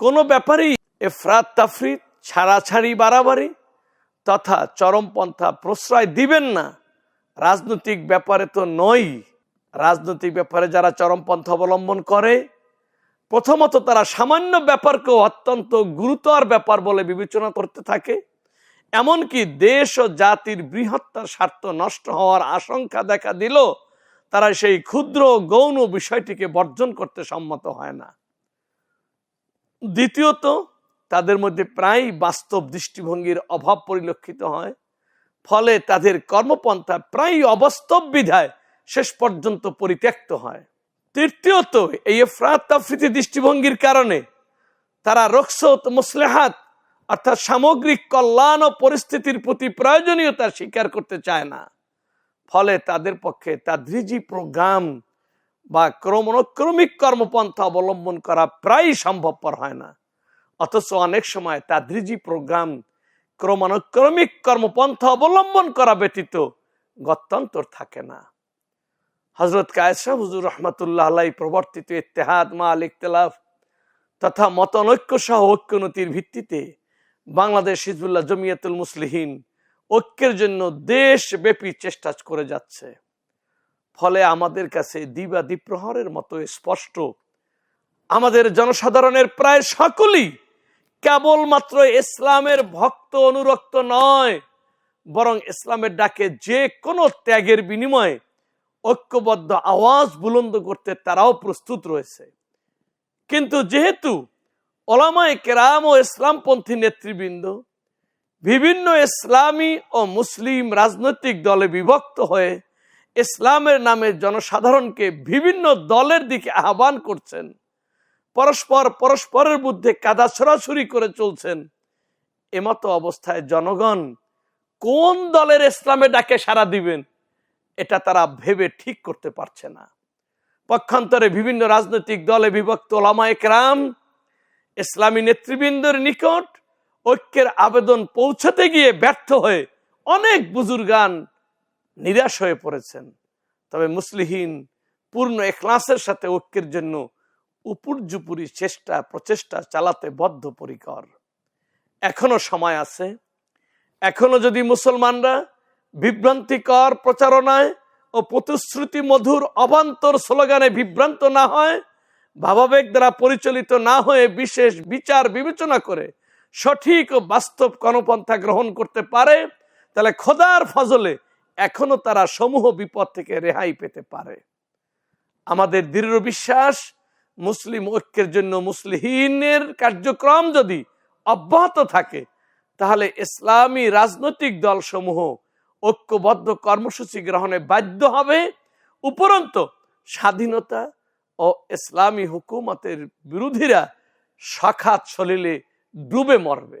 কোনো ব্যাপারেই এফরাত তাফরিত ছাড়াছাড়ি বাড়াবাড়ি তথা চরমপন্থা প্রশ্রয় দিবেন না। রাজনৈতিক ব্যাপারে তো নয় রাজনৈতিক ব্যাপারে যারা চরমপন্থা অবলম্বন করে, প্রথমত তারা সামান্য ব্যাপারকেও অত্যন্ত গুরুতর ব্যাপার বলে বিবেচনা করতে থাকে। এমনকি দেশ ও জাতির বৃহত্তর স্বার্থ নষ্ট হওয়ার আশঙ্কা দেখা দিল তারা সেই ক্ষুদ্র গৌণ বিষয়টিকে বর্জন করতে সম্মত হয় না। দ্বিতীয়ত, তাদের মধ্যে প্রায় বাস্তব দৃষ্টিভঙ্গির অভাব পরিলক্ষিত হয়, ফলে তাদের কর্মপন্থা প্রায় অবাস্তব বিধায় শেষ পর্যন্ত পরিত্যক্ত হয়। তৃতীয়ত, এই এফরাত দৃষ্টিভঙ্গির কারণে তারা রক্সত, মুসলেহাত, অর্থাৎ সামগ্রিক কল্যাণ ও পরিস্থিতির প্রতি প্রয়োজনীয়তা স্বীকার করতে চায় না। ফলে তাদের পক্ষে তাদ্রিজি প্রোগ্রাম বা ক্রমণক্রমিক কর্মপন্থা অবলম্বন করা প্রায় সম্ভবপর হয় না। অথচ অনেক সময় তাদ্রিজি প্রোগ্রাম ক্রমানুক্রমিক কর্মপন্থা অবলম্বন করা ব্যতীত গত্যন্তর থাকে না। হজরত কায়সা হুজুর রহমতুল্লাহ আলাই প্রবর্তিত ইত্তেহাদ মা আল ইখতলাফ তথা মতনৈক্য সহ ঐক্যনতির ভিত্তিতে বাংলাদেশ হিজবুল্লাহ জমিয়াতুল মুসলিহীন ঐক্যের জন্য দেশব্যাপী চেষ্টা করে যাচ্ছে। ফলে আমাদের কাছে দিবা দ্বিপ্রহরের মতো স্পষ্ট। আমাদের জনসাধারণের প্রায় সকলেই কেবলমাত্র ইসলামের ভক্ত অনুরক্ত নয়, বরং ইসলামের ডাকে যে কোনো ত্যাগের বিনিময়ে ঐক্যবদ্ধ আওয়াজ বুলন্দ করতে তারাও প্রস্তুত রয়েছে। কিন্তু যেহেতু ওলামায় কেরাম ও ইসলামপন্থী নেতৃবৃন্দ বিভিন্ন ইসলামী ও মুসলিম রাজনৈতিক দলে বিভক্ত হয়ে ইসলামের নামে জনসাধারণকে বিভিন্ন দলের দিকে আহ্বান করছেন, পরস্পর পরস্পরের মধ্যে কাদা ছড়াছড়ি করে চলছেন। এমতো অবস্থায় জনগণ কোন দলের ইসলামে ডাকে সাড়া দিবেন, এটা তারা ভেবে ঠিক করতে পারছে না। পক্ষান্তরে বিভিন্ন রাজনৈতিক দলে বিভক্ত ওলামা একরাম ইসলামী নেতৃবৃন্দের নিকট ঐক্যের আবেদন পৌঁছাতে গিয়ে ব্যর্থ হয়ে অনেক বুজুর্গান নিরাশ হয়ে পড়েছেন। তবে মুসলিহীন, পূর্ণ এখলাসের সাথে ঐক্যের জন্য উপর্যুপুরি চেষ্টা, প্রচেষ্টা চালাতে বদ্ধপরিকর। এখনও সময় আছে। এখনও যদি মুসলমানরা বিভ্রান্তিকর প্রচারণায় ও প্রতিশ্রুতি মধুর অবান্তর স্লোগানে বিভ্রান্ত না হয়, ভাবাবেগ দ্বারা পরিচালিত না হয়ে বিশেষ বিচার বিবেচনা করে সঠিক ও বাস্তব কর্মপন্থা গ্রহণ করতে পারে, তাহলে খোদার ফজলে এখনও তারা সমূহ বিপদ থেকে রেহাই পেতে পারে। আমাদের দৃঢ় বিশ্বাস, মুসলিম ঐক্যের জন্য মুসলিহীনের কার্যক্রম যদি অব্যাহত থাকে, তাহলে ইসলামী রাজনৈতিক দলসমূহ ঐক্যবদ্ধ কর্মসূচি গ্রহণে বাধ্য হবে। উপরন্ত স্বাধীনতা ও ইসলামী হুকুমতের বিরোধীরা শাখাত সলিলে ডুবে মরবে।